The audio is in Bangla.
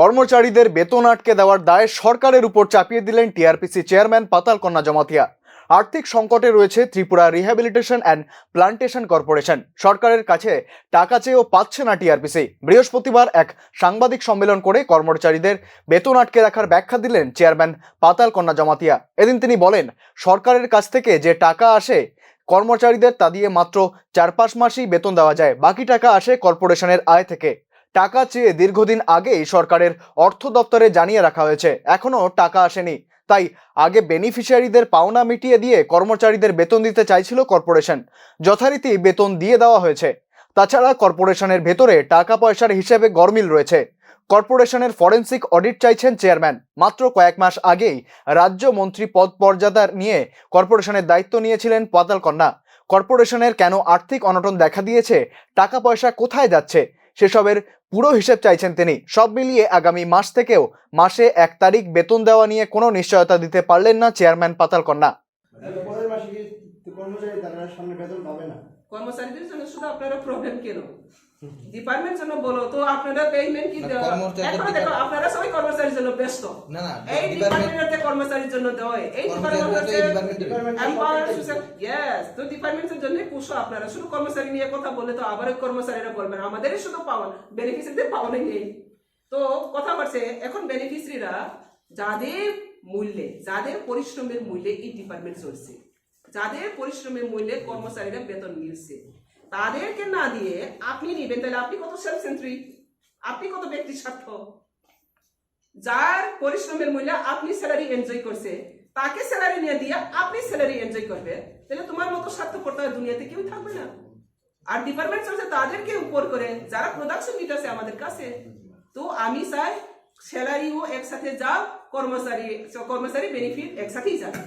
কর্মচারীদের বেতন আটকে দেওয়ার দায় সরকারের উপর চাপিয়ে দিলেন টিআরপিসি চেয়ারম্যান পাতাল কন্যা জমাতিয়া। আর্থিক সংকটে রয়েছে Tripura rehabilitation and plantation corporation. সরকারের কাছে টাকা চেয়েও পাচ্ছে না টিআরপিসি। বৃহস্পতিবার এক সাংবাদিক সম্মেলন করে কর্মচারীদের বেতন আটকে রাখার ব্যাখ্যা দিলেন চেয়ারম্যান পাতাল কন্যা জমাতিয়া। এদিন তিনি বলেন, সরকারের কাছ থেকে যে টাকা আসে, কর্মচারীদের তা দিয়ে মাত্র চার পাঁচ মাসই বেতন দেওয়া যায়। বাকি টাকা আসে কর্পোরেশনের আয় থেকে। টাকা চেয়ে দীর্ঘদিন আগেই সরকারের অর্থ দপ্তরে জানিয়ে রাখা হয়েছে। এখনও টাকা আসেনি। তাই আগে বেনিফিশিয়ারিদের পাওনা মিটিয়ে দিয়ে কর্মচারীদের বেতন দিতে চাইছিল কর্পোরেশন। যথারীতি বেতন দিয়ে দেওয়া হয়েছে। তাছাড়া কর্পোরেশনের ভেতরে টাকা পয়সার হিসেবে গরমিল রয়েছে। কর্পোরেশনের ফরেন্সিক অডিট চাইছেন চেয়ারম্যান। মাত্র কয়েক মাস আগেই রাজ্য মন্ত্রী পদ পর্যাদা নিয়ে কর্পোরেশনের দায়িত্ব নিয়েছিলেন পাতালকন্যা। কর্পোরেশনের কেন আর্থিক অনটন দেখা দিয়েছে? টাকা পয়সা কোথায় যাচ্ছে? সেসবের পুরো হিসেব চাইছেন তিনি। সব মিলিয়ে আগামী মাস থেকেও মাসে এক তারিখ বেতন দেওয়া নিয়ে কোনো নিশ্চয়তা দিতে পারলেন না চেয়ারম্যান পাতাল কন্যা। কর্মচারীদের জন্য শুধু আপনারা প্রবলেম কেন? ডিপার্টমেন্ট জন্য বলো তো আপনারা পেমেন্ট কি না, দেওয়া? কর্মচারীদের এখন দেখো আপনারা সবাই কর্মচারীর জন্য ব্যস্ত। না না এই ডিপার্টমেন্ট কর্মচারীর জন্য দেয় এই ডিপার্টমেন্ট কর্মচারীরা তো হচ্ছে এই ডিপার্টমেন্টের ডিপার্টমেন্ট এম্পাওয়ার সোশ্যাল ইয়েস তো ডিপার্টমেন্টের জন্য পুষো আপনারা। শুধু কর্মচারী নিয়ে কথা বললে তো আবার কর্মচারীরা বলবেন আমাদেরই শুধু পাওয়া বেনিফিসিয়ারিদের পাওয়া নেই। তো কথা বলছে এখন বেনিফিসিয়ারিরা যাদের মূল্যে যাদের পরিশ্রমের মূল্যে এই ডিপার্টমেন্ট চলছে যাদের পরিশ্রমের মূল্যে কর্মচারীরা বেতন মিলছে তাদেরকে না দিয়ে আপনি নিবেন, তাহলে আপনি কত সেলফ সেন্ট্রিক আপনি কত ব্যক্তি স্বার্থ? যার পরিশ্রমের মূল্য আপনি স্যালারি এনজয় করছে, তাকে স্যালারি নিয়ে দিয়ে আপনি স্যালারি এনজয় করবে, তাহলে তোমার মতো স্বার্থপরতা দুনিয়াতে কেউ থাকবে না। আর ডিপার্টমেন্ট চলছে তাদেরকে উপর করে, যারা প্রোডাকশন নিতেছে আমাদের কাছে। তো আমি চাই স্যালারিও একসাথে যাও কর্মচারী কর্মচারী বেনিফিট একসাথেই যাবে